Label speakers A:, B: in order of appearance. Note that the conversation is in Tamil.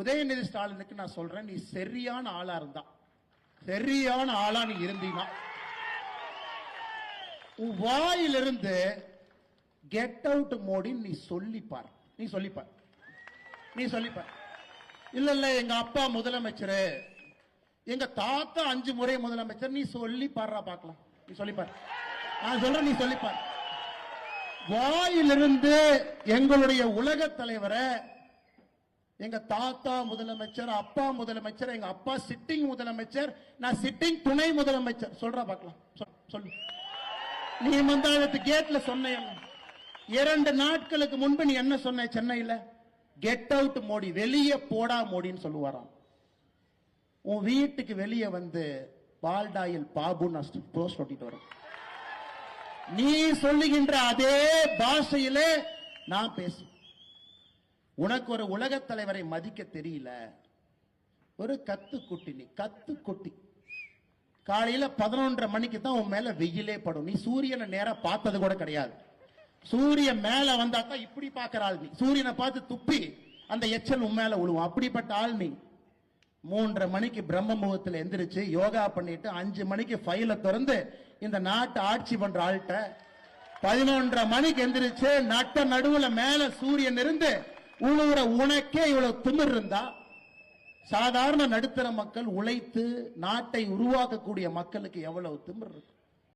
A: உதயநிதி ஸ்டாலினுக்கு நான் சொல்றேன் நீ சரியான ஆளா இருந்தா. சரியான ஆளா நீ இருந்தீனா உன் வாயிலிருந்து கெட் அவுட் மோடி நீ சொல்லிப்பார். நீ சொல்லிப்பார். நீ சொல்லிப்பார். இல்ல இல்ல எங்க அப்பா முதலமைச்சர் எங்க தாத்தா அஞ்சு முறை முதலமைச்சர் நீ சொல்லி பாடுறா பார்க்கலாம். நீ சொல்லிப்பார். நான் சொல்றேன் நீ சொல்லிப்பார். வாயிலிருந்து எங்களுடைய உலக தலைவரை எங்க தாத்தா முதலமைச்சர் அப்பா முதலமைச்சர் எங்க அப்பா சிட்டிங் முதலமைச்சர் நான் சிட்டிங் துணை முதலமைச்சர். சொல்ற பார்க்கலாம். சொல், சொல்லு நீ மந்தாயத்து கேட்ல சொன்ன இரண்டு நாட்களுக்கு முன்பு நீ என்ன சொன்ன சென்னையில? கெட் அவுட் மோடி வெளியே போடா மோடின்னு சொல்லுவாராம். உன் வீட்டுக்கு வெளியே வந்து பால்டாயில் பாபு நான் போஸ்ட் ஒட்டிட்டு வரேன். நீ சொல்லுகின்ற அதே பாஷையிலே நான் பேசுவேன் உனக்கு ஒரு உலகத் தலைவரை மதிக்க தெரியல. ஒரு கத்து குட்டி நீ கத்து குட்டி காலையில பதினொன்றரை மணிக்கு தான் உன் மேல வெயிலே படும். நீ சூரியனை நேரா பார்த்தது கூட கிடையாது. சூரியன் மேல வந்தா தான் இப்படி பார்க்கிற ஆள் நீ. சூரியனை பார்த்து துப்பி அந்த எச்சல் உன் மேல விழுவும் அப்படிப்பட்ட ஆள் நீ. மூன்றரை மணிக்கு பிரம்ம முகத்துல எந்திரிச்சு யோகா பண்ணிட்டு அஞ்சு மணிக்கு ஃபைல திறந்து இந்த நாட்டை ஆட்சி பண்ற ஆள்கிட்ட பதினொன்றரை மணிக்கு எந்திரிச்சு நட்ட நடுவுல மேல சூரியன் இருந்து உழுவுற உனக்கே இவ்வளவு திமிர் இருந்தா சாதாரண நடுத்தர மக்கள் உழைத்து நாட்டை உருவாக்கக்கூடிய மக்களுக்கு எவ்வளவு திமிர் இருக்கு